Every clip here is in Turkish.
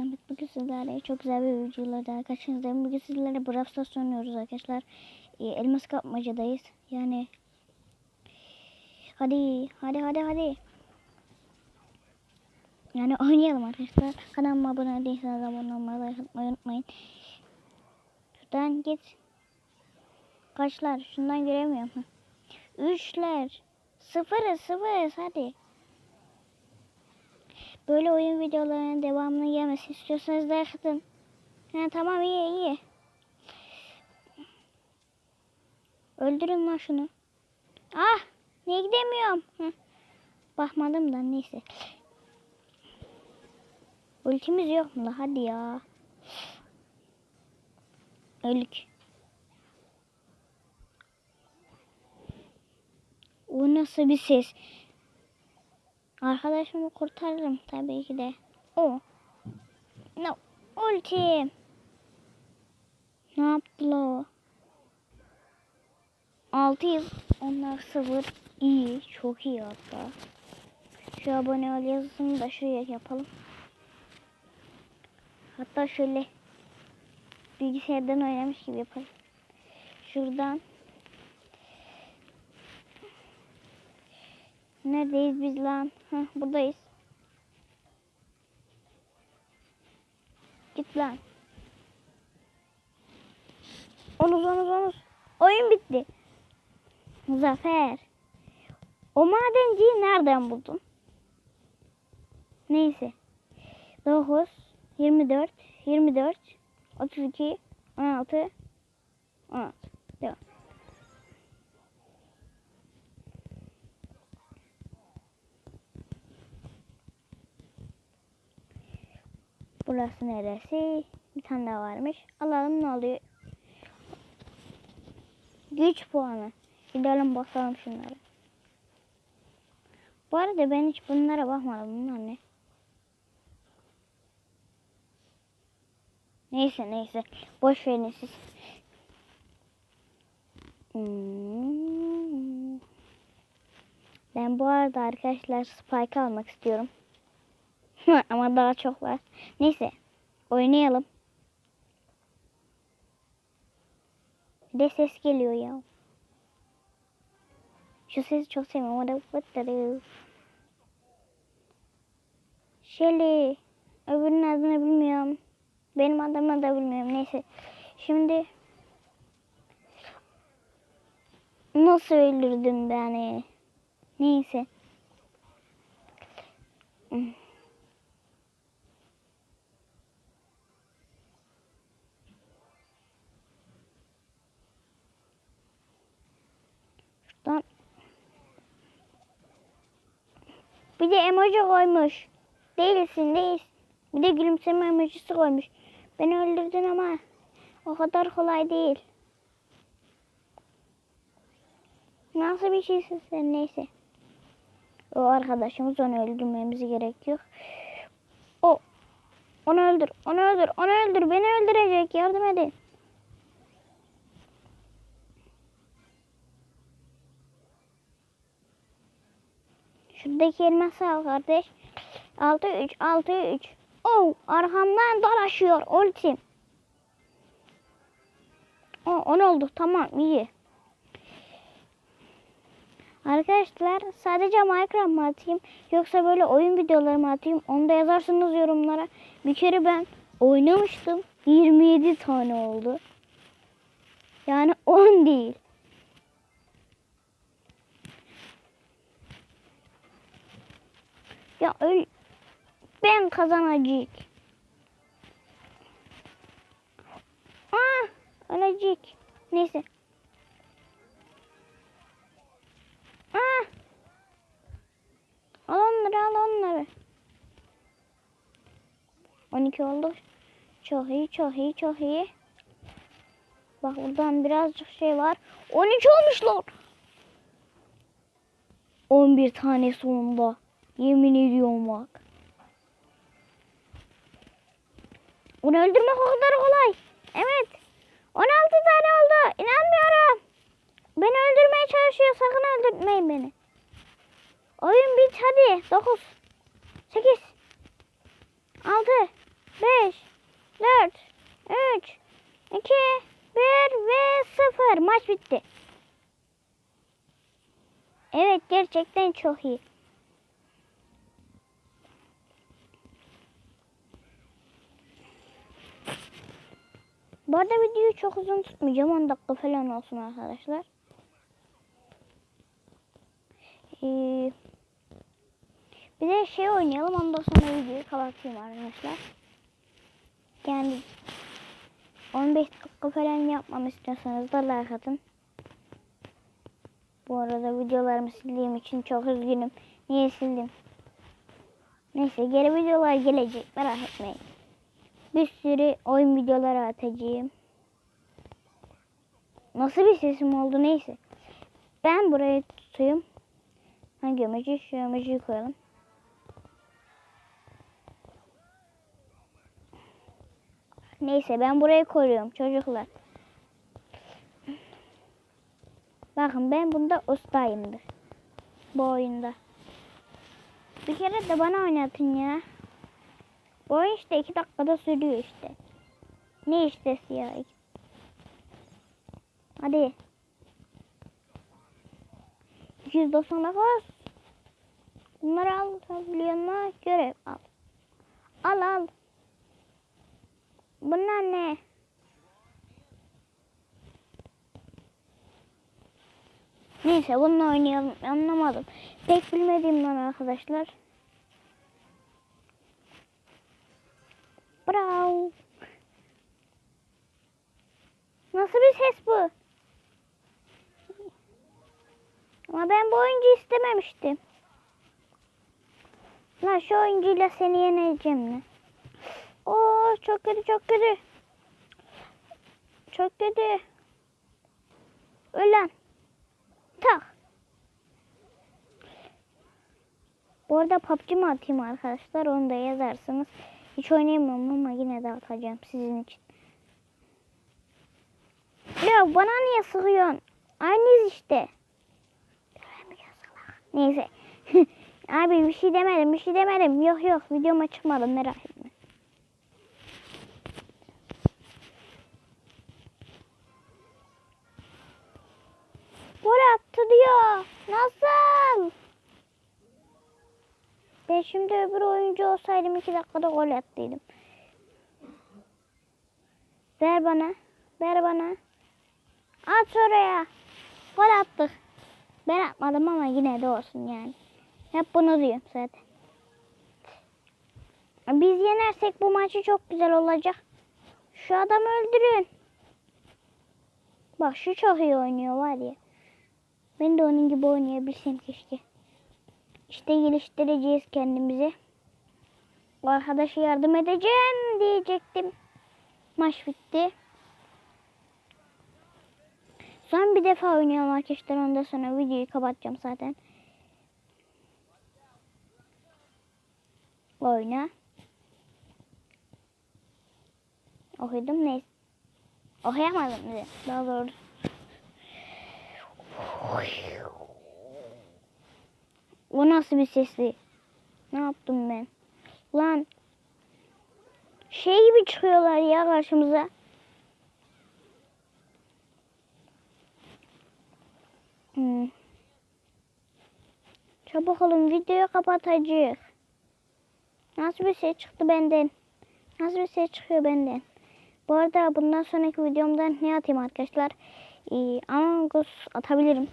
Evet, bugün sizlerle çok güzel bir videolarda karşınızdayım. Bugün sizlerle Brawl Stars oynuyoruz arkadaşlar. Ee, elmas kapmacadayız. Yani hadi hadi hadi hadi. Yani oynayalım arkadaşlar. Kanalıma abone değilseniz abone olmayı, like unutmayın. Şuradan git. Kaçlar? Şundan göremiyorum. Üçler. Sıfırız sıfırız hadi. Böyle oyun videolarının devamını gelmesi istiyorsanız like atın. Ha, tamam iyi iyi. Öldürün lan şunu. Ah! Niye gidemiyorum? Hı. Bakmadım da neyse. Ultimiz yok mu la? Hadi ya. Öldük. O nasıl bir ses? Arkadaşımı kurtarırım tabii ki de. O. No. Ultim. Ne yaptılar o? 600. Onlar sıfır. İyi. Çok iyi hatta. Şu abone ol yazısını da şuraya yapalım. Hatta şöyle bilgisayardan oynamış gibi yapalım. Şuradan Neredeyiz biz lan? Heh, buradayız. Git lan. Onuz onuz onuz. Oyun bitti. Zafer. O madenciyi nereden buldun? Neyse. 9, 24, 24, 32, 16, 16. Burası neresi? Bir tane daha varmış. Alalım ne oluyor? Güç puanı. Gidelim bakalım şunlara. Bu arada ben hiç bunlara bakmadım. Bunlar ne? Neyse neyse. Boş verin siz. Hmm. Ben bu arada arkadaşlar Spike almak istiyorum. Ama daha çok var. Neyse. Oynayalım. Bir de ses geliyor ya. Şu sesi çok seviyorum. O da. Shelly. Öbürünün adını bilmiyorum. Benim adımı da bilmiyorum. Neyse. Şimdi nasıl öldürdüm beni? Neyse. Hmm. Şuradan. Bir de emoji koymuş. Değilsin değilsin. Bir de gülümseme emojisi koymuş. Beni öldürdün ama o kadar kolay değil. Nasıl bir şeysin sen neyse. O arkadaşımız onu öldürmemize gerek yok. O onu öldür, onu öldür, onu öldür. Beni öldürecek. Yardım edin. Şuradaki elması al kardeş. 6 3 6 3. Oh, arkamdan dolaşıyor ultim. Oh, 10 oldu. Tamam, iyi. Arkadaşlar sadece Minecraft mı atayım yoksa böyle oyun videoları mı atayım onu da yazarsınız yorumlara. Bir kere ben oynamıştım 27 tane oldu. Yani 10 değil. Ya öl ben kazanacak. Ah, ölecek. Neyse. Ah. Al onları al onları. 12 oldu. Çok iyi çok iyi çok iyi. Bak buradan birazcık şey var. 13 olmuşlar. 11 tane sonunda. Yemin ediyorum bak. Onu öldürmek o kadar kolay. Evet. 16 tane oldu. İnanmıyorum. Beni öldürmeye çalışıyor. Sakın öldürmeyin beni. Oyun bit hadi. 9 8 6 5 2, 1 ve 0. Maç bitti. Evet gerçekten çok iyi. Bu arada videoyu çok uzun tutmayacağım. 10 dakika falan olsun arkadaşlar. Ee, bir de şey oynayalım. Ondan sonra videoyu kapatayım arkadaşlar. Yani 15 dakika falan yapmam istiyorsanız da like atın. Bu arada videolarımı sildiğim için çok üzgünüm. Niye sildim? Neyse geri videolar gelecek merak etmeyin. Bir sürü oyun videoları atacağım. Nasıl bir sesim oldu neyse. Ben buraya tutayım. Hangi emoji? Şu emojiyi koyalım. Neyse ben burayı koruyorum çocuklar. Bakın ben bunda ustayımdır. Bu oyunda. Bir kere de bana oynatın ya. Bu oyun işte iki dakikada sürüyor işte. Ne iştesi ya? Hadi. 299. Bunları al. Milyonuna görev al. Al al. Bunlar ne? Neyse bununla oynayalım. Anlamadım. Pek bilmediğimden arkadaşlar. İstememiştim. Lan şu oyuncuyla seni yeneceğim ne? Oo çok kötü çok kötü. Çok kötü. Ölen. Tak. Bu arada PUBG mi atayım arkadaşlar onu da yazarsınız. Hiç oynayamam ama yine de atacağım sizin için. Ya bana niye sıkıyorsun? Aynıyız işte. Neyse. Abi bir şey demedim bir şey demedim. Yok yok videoma çıkmadım merak etme. Gol attı diyor. Nasıl? Ben şimdi öbür oyuncu olsaydım iki dakikada gol attıydım. Ver bana. Ver bana. At oraya. Gol attık. Ben atmadım ama yine de olsun yani. Hep bunu diyorum zaten. Biz yenersek bu maçı çok güzel olacak. Şu adamı öldürün. Bak şu çok iyi oynuyor var ya. Ben de onun gibi oynayabilsem keşke. İşte geliştireceğiz kendimizi. Arkadaşa yardım edeceğim diyecektim. Maç bitti. Son bir defa oynayalım arkadaşlar. Ondan sonra videoyu kapatacağım zaten. Oyna. Okudum neyse. Okuyamadım bile. Daha doğrusu. O nasıl bir sesli? Ne yaptım ben? Lan. Şey gibi çıkıyorlar ya karşımıza. Hmm. Çabuk olun videoyu kapatacağız. Nasıl bir şey çıktı benden? Nasıl bir şey çıkıyor benden? Bu arada bundan sonraki videomda ne atayım arkadaşlar? Ee, Among atabilirim.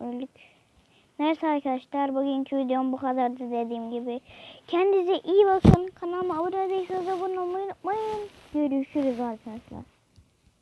Öldük. Neyse arkadaşlar bugünkü videom bu kadardı dediğim gibi. Kendinize iyi bakın. Kanalıma abone değilseniz abone olmayı unutmayın. Görüşürüz arkadaşlar.